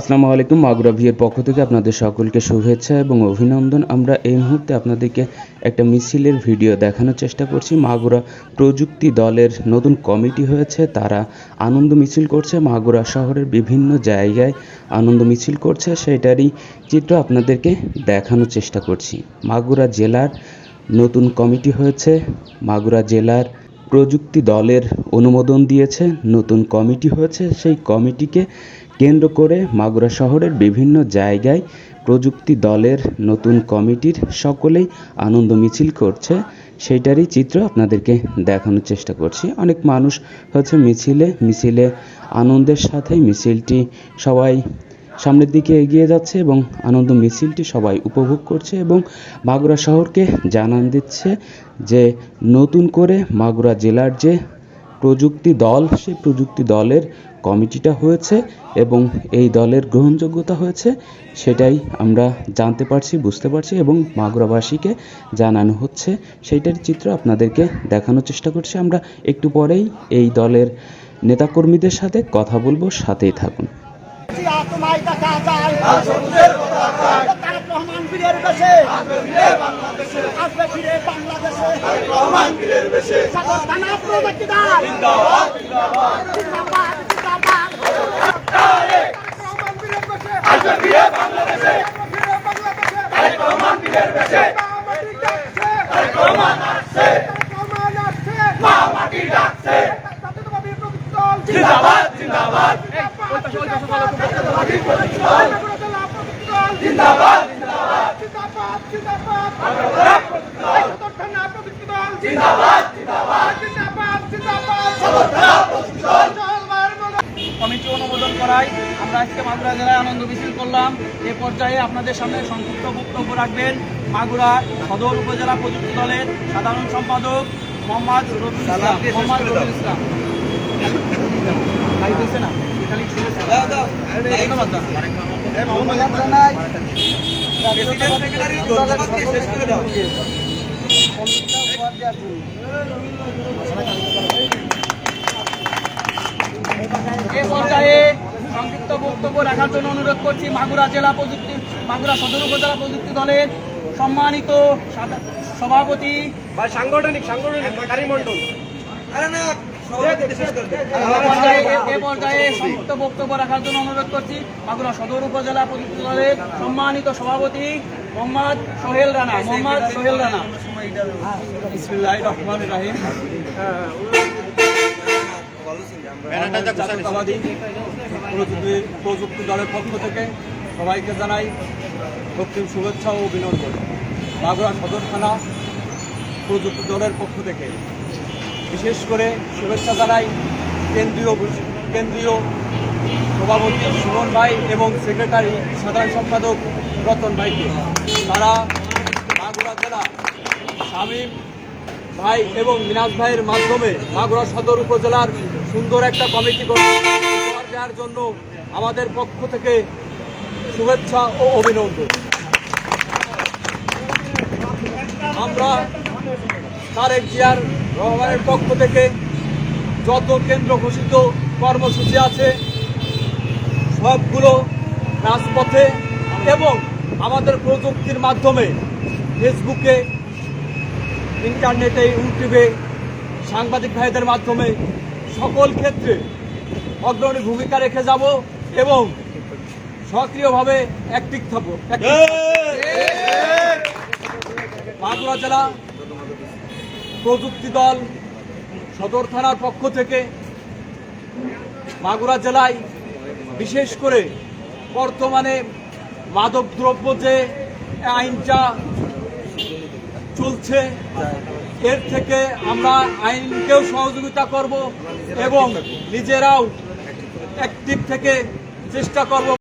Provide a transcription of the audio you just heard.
আসসালামু আলাইকুম, মাগুরা ভিয়ের পক্ষ থেকে আপনাদের সকলকে শুভেচ্ছা এবং অভিনন্দন। আমরা এই মুহূর্তে আপনাদেরকে একটা মিছিলের ভিডিও দেখানোর চেষ্টা করছি। মাগুরা প্রযুক্তি দলের নতুন কমিটি হয়েছে, তারা আনন্দ মিছিল করছে। মাগুরা শহরের বিভিন্ন জায়গায় আনন্দ মিছিল করছে। সেটারই চিত্র আপনাদেরকে দেখানোর চেষ্টা করছি। মাগুরা জেলার নতুন কমিটি হয়েছে। মাগুরা জেলার প্রযুক্তি দলের অনুমোদন দিয়েছে। নতুন কমিটি হয়েছে। সেই কমিটিকে কেন্দ্র করে মাগুরা শহরের বিভিন্ন জায়গায় প্রযুক্তি দলের নতুন কমিটির সকলেই আনন্দ মিছিল করছে। সেইটারই চিত্র আপনাদেরকে দেখানোর চেষ্টা করছি। অনেক মানুষ হচ্ছে মিছিলে মিছিলে আনন্দের সাথে মিছিলটি সবাই সামনের দিকে এগিয়ে যাচ্ছে এবং আনন্দ মিছিলটি সবাই উপভোগ করছে এবং মাগুরা শহরকে জানান দিচ্ছে যে নতুন করে মাগুরা জেলার যে প্রযুক্তি দল, সেই প্রযুক্তি দলের কমিটিটা হয়েছে এবং এই দলের গ্রহণযোগ্যতা হয়েছে, সেটাই আমরা জানতে পারছি, বুঝতে পারছি এবং মাগুরাবাসীকে জানানো হচ্ছে। সেইটার চিত্র আপনাদেরকে দেখানোর চেষ্টা করছি। আমরা একটু পরেই এই দলের নেতাকর্মীদের সাথে কথা বলব, সাথেই থাকুন। রহমান বীরের বেশে আসবে ফিরে বাংলাদেশে সাগর থানা প্রযুক্তি দল জিন্দাবাদ, জিন্দাবাদ। রহমান বীরের বেশে আসবে ফিরে বাংলাদেশে। তারেক রহমান বীরের বেশে মামাটি ডাকছে। তারেক রহমান আসছে। মামাটি ডাকছে। জাতীয়তাবাদী প্রযুক্তি দল জিন্দাবাদ জিন্দাবাদ জিন্দাবাদ জিন্দাবাদ কমিটি অনুমোদন করায় আমরা আজকে মাগুরা জেলায় আনন্দ মিছিল করলাম। এ পর্যায়ে আপনাদের সামনে সংক্ষিপ্ত বক্তব্য রাখবেন। মাগুরা সদর উপজেলা প্রযুক্তি দলের সাধারণ সম্পাদক মোহাম্মদ রবিউল ইসলাম। মোহাম্মদ রবিউল ইসলাম। না? খালি শুনেছে। এ পর্যায়ে সংক্ষিপ্ত বক্তব্য রাখার জন্য অনুরোধ করছি মাগুরা জেলা প্রযুক্তি, মাগুরা সদর উপজেলা প্রযুক্তি দলের সম্মানিত সভাপতি বা সাংগঠনিক সাংগঠনিক কারিমণ্ডল। এ পর্যায়ে এ পর্যায়ে সংক্ষিপ্ত বক্তব্য রাখার জন্য অনুরোধ করছি সদর উপজেলা প্রযুক্তি দলের সম্মানিত সভাপতি মোহাম্মদ সোহেল রানা মোহাম্মদ সোহেল রানা। বিসমিল্লাহির রহমানির প্রযুক্তি দলের পক্ষ থেকে সবাইকে জানাই দক্ষিণ শুভেচ্ছা ও অভিনন্দন। মাগুরা সদর থানা প্রযুক্তি দলের পক্ষ থেকে বিশেষ করে শুভেচ্ছা জানাই কেন্দ্রীয় কেন্দ্রীয় সভাপতি সুমন ভাই এবং সেক্রেটারি সাধারণ সম্পাদক রতন ভাইকে। তারা মাগুরা জেলা শামীম ভাই এবং মিনাজ ভাইয়ের মাধ্যমে মাগুরা সদর উপজেলার সুন্দর একটা কমিটি দেওয়ার জন্য আমাদের পক্ষ থেকে শুভেচ্ছা ও অভিনন্দন। আমরা তারেক জিয়ার রহমানের পক্ষ থেকে যত কেন্দ্র ঘোষিত কর্মসূচি আছে সবগুলো রাজপথে এবং আমাদের প্রযুক্তির মাধ্যমে ফেসবুকে ইন্টারনেটে ইউটিউবে সাংবাদিক ভাইদের মাধ্যমে সকল ক্ষেত্রে অগ্রণী ভূমিকা রেখে যাব এবং সক্রিয়ভাবে অ্যাক্টিভ থাকব। মাগুরা জেলা প্রযুক্তি দল সদর থানার পক্ষ থেকে মাগুরা জেলায় বিশেষ করে বর্তমানে মাদক দ্রব্য যে আইনটা চলছে, এর থেকে আমরা আইনকেও সহযোগিতা করব এবং নিজেরাও অ্যাক্টিভ থেকে চেষ্টা করব